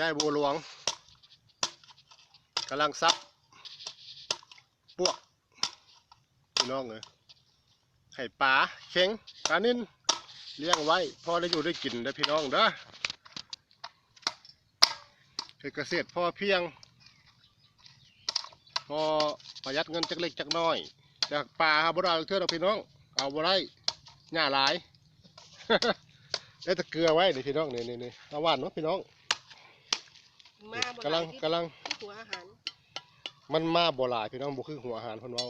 ยายบัวหลวงกำลังซับพวกพี่น้องเลยให้ปลาเข็งปลานิ่นเลี้ยงไว้พอได้อยู่ได้กินได้พี่น้องเด้อคือเกษตรพอเพียง พอประหยัดเงินจักเล็กจักน้อย จากปลาบ่ได้เท่าเราพี่น้อง เอาบ่ได้หญ้าหลายได้ตะเกลือไว้นี่พี่น้องนี่นี่นี่เอาหวานเนาะพี่น้อง มาบ่กำลังได้ที่กำลังที่หัวอาหารมันมาบ่หลายพี่น้องบ่คือหัวอาหารเพิ่นเว้า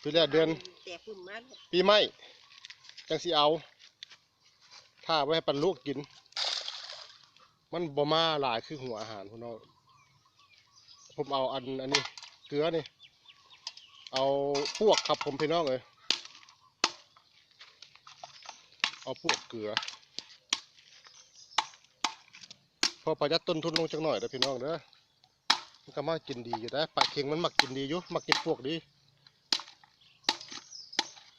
คือแล้วเดือน แต่ฝุ่นมันปีใหม่จังสิเอา ถ้าไว้ให้ปันลูกกิน มันบ่มาหลายคือหัวอาหารพี่น้องผมเอาอันอันนี้ เกลือนี่ เอาพวกครับผมพี่น้องเอ้ยเอาพวกเกลือ พอประหยัดต้นทุนลงจักหน่อยเด้อพี่น้องเด้อมันก็มากินดีอยู่ได้ปลาเค็งมันมักกินดีอยู่มักกินพวกดี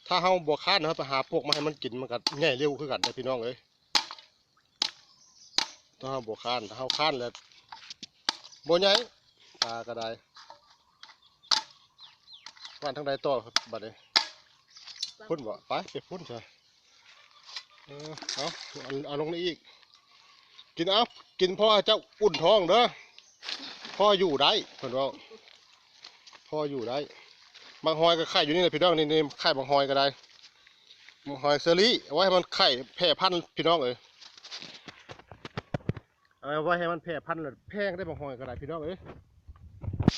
ถ้าเฮาบ่ค้านเฮาไปหาพวกมาให้มันกินมันก็ใหญ่เร็วคือกันเด้อพี่น้องเอ้ยถ้าเฮาบ่ค้านถ้าเฮาค้านแล้วบ่ใหญ่ปลาก็ได้ว่านทางใดต่อครับบัดนี้พุ่นบ่ไปไปพุ่นซะเออเอาเอาเอาลงนี่อีก กินเอากินพ่อเจ้าอุ่นท้องเด้อพ่ออยู่ได้เพิ่นว่าพ่ออยู่ได้บางหอยก็ไข่อยู่นี่แหละพี่น้องนี่นี่ไข่บางหอยก็ได้บางหอยเซอรี่เอาไว้ให้มันไข่แพร่พันธุ์พี่น้องเอ้ยเอาไว้ให้มันแพร่พันธุ์แล้วแพงได้บางหอยก็ได้พี่น้องเอ้ย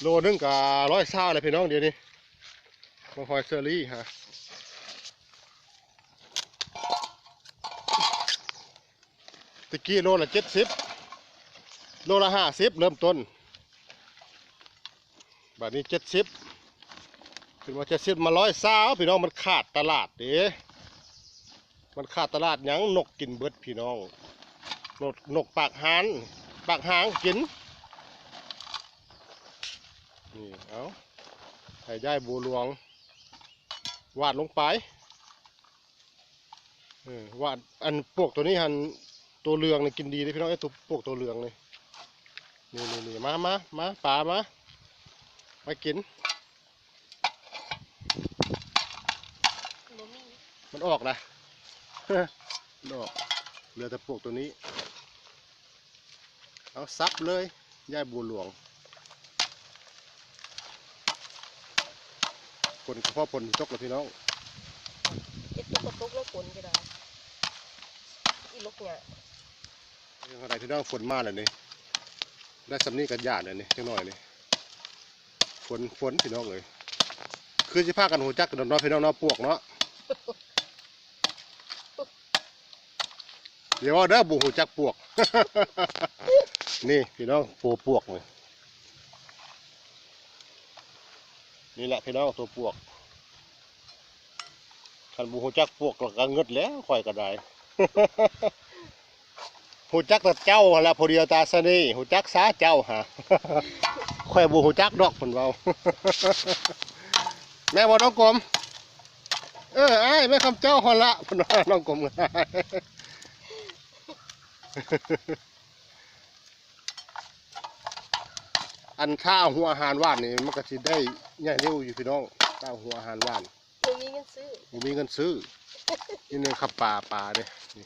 โลนึงก็ร้อยเศร้าเลยพี่น้องเดี๋ยวนี้บางหอยเซอรี่ฮะ ตะกี้โลละเจ็ดสิบโลละห้าสิบเริ่มต้นบัดนี้เจ็ดสิบขึ้นมาเจ็ดสิบมาร้อยสาวพี่น้องมันขาดตลาดเด้มันขาดตลาดยังนกกินเบิดพี่น้องนกนกปากหานปากหางกินนี่เอาให้ได้บัวหลวง วาดลงไปวาดอันพวกตัวนี้หัน ตัวเรืองเนี่ยกินดีเลยพี่น้องไอ้ตัวพวกตัวเรืองนี่นี่นี่นี่มามามาปลามามากิน มันออกนะมันออกเหลือแต่พวกตัวนี้ เอาซับเลยย่ายบัวหลวงผลเฉพาะผลตกเลยพี่น้องเจ็ดตุกตุกแล้วฝนก็ได้อีลกเนี่ย ยังอะไรพี่น้องฝนมาแล้วนี่ได้สำนีกันหยาดเลยนี่จังหน่อยนี่ฝนฝนพี่น้องเลยคือสิพากันหูจักกันเนาะพี่น้องเนาะปวกเนาะเดี๋ยวเด้อบุหูจักปวก นี่พี่น้องตัวปวกเลยนี่แหละพี่น้องตัวปวกคันบุหูจักปวกก็เงึดแล้วข่อยก็ได้ หูจักแต่เจ้าหั่นละพอเดียวตาสนี่หูจักสาเจ้าฮะข่อยบุหูจักดอกผนเบาแม่บอกน้องกลมเออไอ้ายแม่คำเจ้าหอนละเพนว่าน้องกลมอันข้าวหัวอาหารว่านนี่มันก็สิได้ใหญ่เร็วอยู่พี่น้องข้าวหัวอาหารว่านบ่มีเงินซื้อผมมีเงินซื้อนี่นึงขับปลาปลาเด้นี่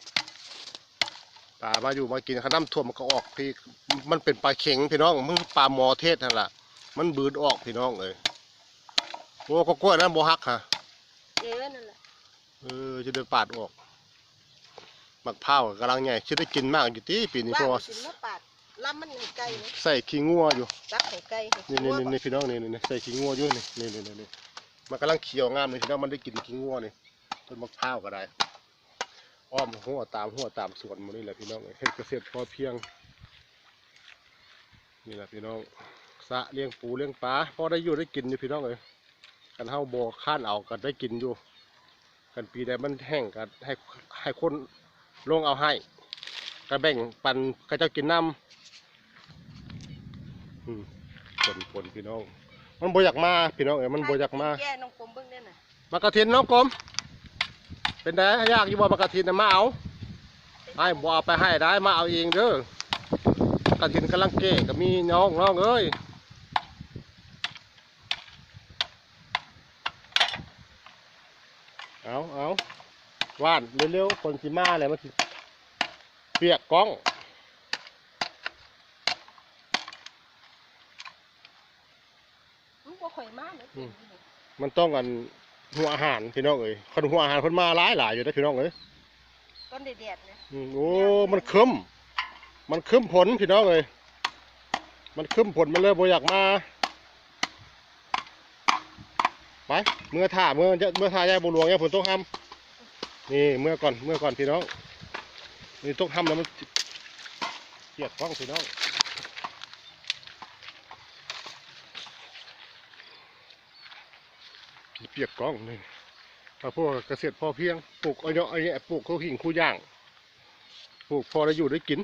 ปลามาอยู่มากินข้าวน้ำท่วมมันก็ออกพี่มันเป็นปลาเข็งพี่น้องมันปลาหมอเทศนั่นแหละมันบืนออกพี่น้องเอ้ยโอ้ก็กล้วยนะโบฮักฮะเออนั่นแหละเออจะเดินปาดออกมักพร้าวกำลังใหญ่ชื่ได้กินมากอยู่ที่ปีนี้เพราะว่าสิมาปาดลำมันให้ไก่นะใส่ขี้งัวอยู่จักให้ไก่ให้นี่ขี้นี่วัวนี่นี่พี่น้องนี่นี่นี่ใส่ขี้งัวอยู่นี่นี่นี่นี่นี่มันกำลังเขียวงามเลยพี่น้องมันได้กินขี้งัวนี่ต้นมะพร้าวก็ได้ อ้อมหัวตามหัวตามสวนหมันนี่แหละพี่น้องเฮ็ดเกษตรพอเพียง นี่แหละพี่น้องสระเลี้ยงปูเลี้ยงปลาพอได้อยู่ได้กินอยู่พี่น้องเลยกันเฮาบ่ค้านเอากันได้กินอยู่ กันปีใดมันแห้งกันให้ให้คนลงเอาให้ก็แบ่งปันก็เจ้ากินน้ำอืมผลผลพี่น้อง มันบ่อยากมาพี่น้องเอ้ยมันบ่อยากมาแย่น้องกลมเบิ่งได้น่ะมากระถินน้องกลม เป็นไดยากอยู่บ่มากระถินน่ะมาเอาไอ้บ่เอาไปให้ได้มาเอาเองเด้อกระถินกำลังเก้ก็มีน้องน้องเอ้ยเอาเอาว่านเร็วๆคนสิมาเลยมันสิเปียกกล้องมันบ่ค่อยมากนะมันต้องกัน หัวอาหารพี่น้องเอ้ยคนหัวอาหารคนมาหลายหลายอยู่นะพี่น้องเอ้ยต้นเด็ดๆนะอืมโอ้มันคึมมันคึมผลพี่น้องเอ้ยมันคึมผลมันเลยบ่อยากมาไปเมื่อถ่าเมื่อจะเมื่อถ่ายายบัวหลวงเนี่ยฝนตกห้ำนี่เมื่อก่อนเมื่อก่อนพี่น้องนี่ตกห้ำแล้วมันเกลียดกล้องพี่น้อง ปียกกล้องนี่ถ้าพวกเกษตรพอเพียงปลูกอาเนาะไอ้เนี่ยปลูกข้าวหิ่งคู่ย่างปลูกพอได้อยู่ได้กิน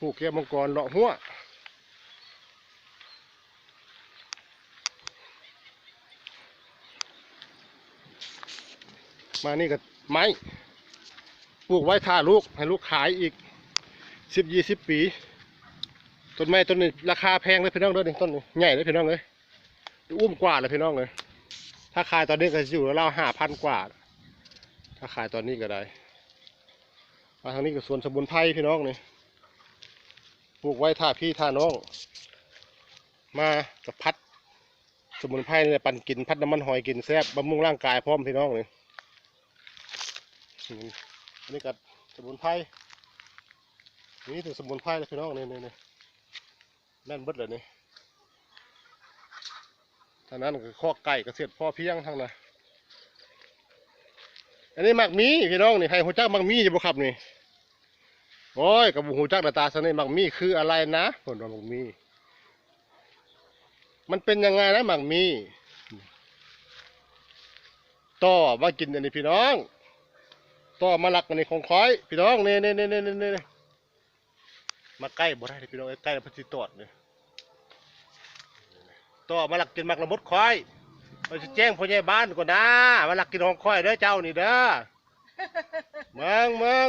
ปลูกแก้มังกรเลาะหัวมานี่ก็ไม้ปลูกไว้ท่าลูกให้ลูกขายอีกสิบยี่สิบปี ต้นไม้ต้นนี้ราคาแพงเลยพี่น้องเด้อนี่ต้นใหญ่เลยพี่น้องเลย อุ้มกว่าเลยพี่น้องเลยถ้าขายตอนนี้ก็จะอยู่ราวห้าพันกว่า ถ้าขายตอนนี้ก็ได้มาทางนี้ก็สวนสมุนไพรพี่น้องนี่ปลูกไว้ท่าพี่ท่าน้อง มากับพัด สมุนไพรเนี่ยปั่นกินพัดน้ำมันหอยกินแซ่บบำรุงร่างกายพร้อมพี่น้องนี่อันนี้กับสมุนไพรนี่ถึงสมุนไพรแล้วพี่น้องนี่นี่นี่แน่นเบิดเลยนี่ ทางนั้นก็ข้อไก่เกษตรพ่อเพียงทางนั้นอันนี้มักมีพี่น้องนี่ให้หูจักมักมีจะบ่ครับนี่โอ้ยกับหูจักหน้าตาซะนี่มักมีคืออะไรนะผลว่ามักมี มันเป็นยังไงนะมักมีต่อมากินอันนี้พี่น้องต่อมาลักอันนี้ของคอย พี่น้องเนี่นี่นี่นี่นี่นี่มาใกล้บ่ได้พี่น้องใกล้แล้วเพนสิตอดเลย ต่อมาลักกินมักละมดคอยเราจะแจ้งผู้ใหญ่บ้านก่อนนะมาลักกินของค่อยเด้อเจ้านี่เด้อเมืองเมือง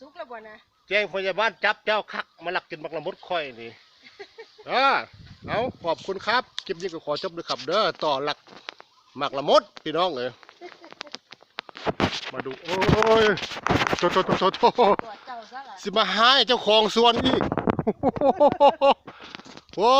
สุกแล้วบ่นะแจ้งผู้ใหญ่บ้านจับเจ้าคักมาลักกินมักละมุดค่อยนี่เออเอาขอบคุณครับคลิปนี้ก็ขอจบด้วยครับเด้อต่อหลักหมักละมุดพี่น้องเอ้ยมาดูโอ้ยโตโตโตโตโตตัวเจ้าซะล่ะสิมาหายเจ้าของสวนอีกโอ้